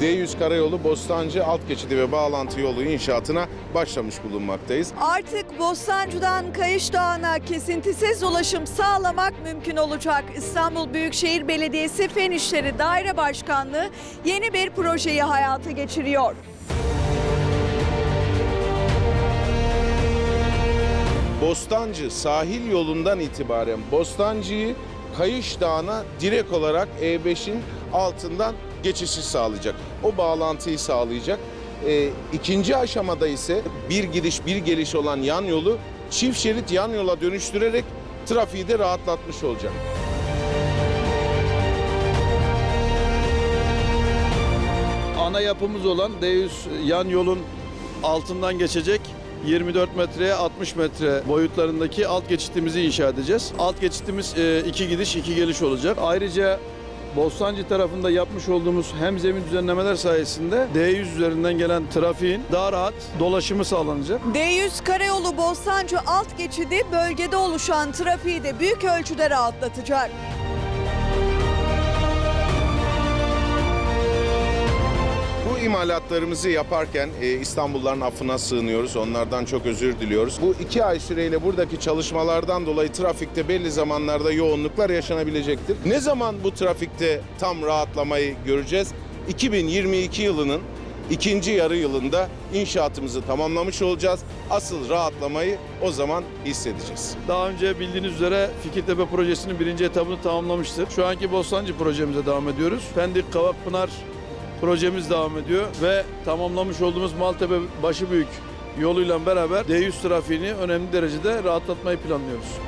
D100 Karayolu Bostancı alt geçidi ve bağlantı yolu inşaatına başlamış bulunmaktayız. Artık Bostancı'dan Kayış Dağı'na kesintisiz ulaşım sağlamak mümkün olacak. İstanbul Büyükşehir Belediyesi Fen İşleri Daire Başkanlığı yeni bir projeyi hayata geçiriyor. Bostancı sahil yolundan itibaren Bostancı'yı Kayış Dağı'na direkt olarak E5'in altından geçişi sağlayacak. O bağlantıyı sağlayacak. Ee, ikinci aşamada ise bir giriş bir geliş olan yan yolu çift şerit yan yola dönüştürerek trafiği de rahatlatmış olacak. ana yapımız olan D100 yan yolun altından geçecek 24 metreye 60 metre boyutlarındaki alt geçitimizi inşa edeceğiz. Alt geçitimiz e, iki gidiş iki geliş olacak. Ayrıca Bostancı tarafında yapmış olduğumuz hem zemin düzenlemeler sayesinde D100 üzerinden gelen trafiğin daha rahat dolaşımı sağlanacak. D100 Karayolu Bostancı alt geçidi bölgede oluşan trafiği de büyük ölçüde rahatlatacak. Bu imalatlarımızı yaparken e, İstanbulluların affına sığınıyoruz. Onlardan çok özür diliyoruz. Bu iki ay süreyle buradaki çalışmalardan dolayı trafikte belli zamanlarda yoğunluklar yaşanabilecektir. Ne zaman bu trafikte tam rahatlamayı göreceğiz? 2022 yılının ikinci yarı yılında inşaatımızı tamamlamış olacağız. Asıl rahatlamayı o zaman hissedeceğiz. Daha önce bildiğiniz üzere Fikirtepe projesinin birinci etabını tamamlamıştık. Şu anki Bostancı projemize devam ediyoruz. Pendik Kavakpınar projemiz devam ediyor ve tamamlamış olduğumuz Maltepe Başıbüyük yoluyla beraber D100 trafiğini önemli derecede rahatlatmayı planlıyoruz.